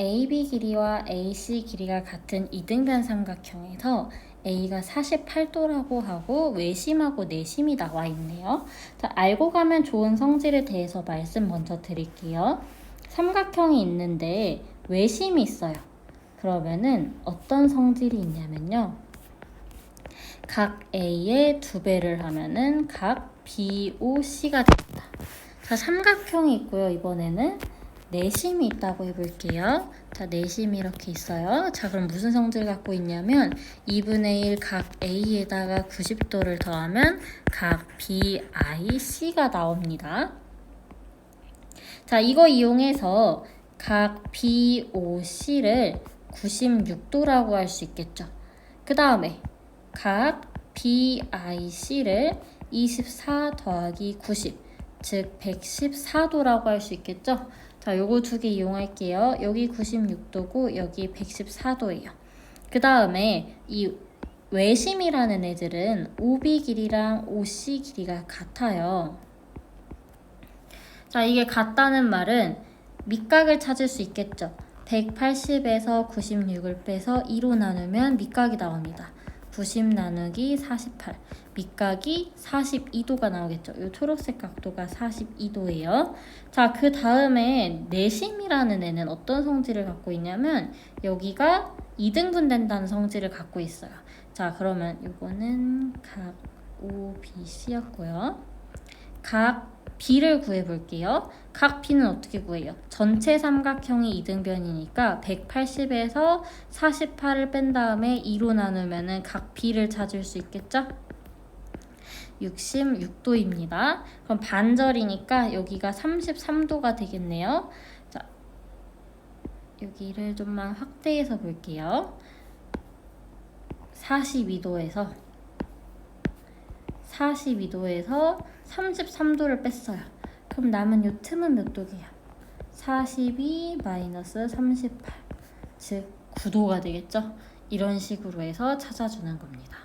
AB 길이와 AC 길이가 같은 이등변 삼각형에서 A가 48도라고 하고 외심하고 내심이 나와 있네요. 자, 알고 가면 좋은 성질에 대해서 말씀 먼저 드릴게요. 삼각형이 있는데 외심이 있어요. 그러면은 어떤 성질이 있냐면요. 각 A의 두 배를 하면은 각 BOC가 됩니다. 자, 삼각형이 있고요. 이번에는 내심이 있다고 해볼게요. 자, 내심이 이렇게 있어요. 자, 그럼 무슨 성질 갖고 있냐면 2분의 1 각 A에다가 90도를 더하면 각 BIC가 나옵니다. 자, 이거 이용해서 각 BOC를 96도라고 할 수 있겠죠. 그 다음에 각 BIC를 24 더하기 90, 즉 114도라고 할 수 있겠죠. 자, 요거 두 개 이용할게요. 여기 96도고 여기 114도예요. 그 다음에 이 외심이라는 애들은 OB 길이랑 OC 길이가 같아요. 자, 이게 같다는 말은 밑각을 찾을 수 있겠죠. 180에서 96을 빼서 2로 나누면 밑각이 나옵니다. 90 나누기 48. 밑각이 42도가 나오겠죠. 이 초록색 각도가 42도예요. 자, 그 다음에 내심이라는 애는 어떤 성질을 갖고 있냐면 여기가 2등분 된다는 성질을 갖고 있어요. 자, 그러면 이거는 각 OBC였고요. 각 B를 구해 볼게요. 각 B는 어떻게 구해요? 전체 삼각형이 이등변이니까 180에서 48을 뺀 다음에 2로 나누면은 각 B를 찾을 수 있겠죠? 66도입니다. 그럼 반절이니까 여기가 33도가 되겠네요. 자, 여기를 좀만 확대해서 볼게요. 42도에서 42도에서 33도를 뺐어요. 그럼 남은 요 틈은 몇 도게요? 42 마이너스 38. 즉 9도가 되겠죠? 이런 식으로 해서 찾아주는 겁니다.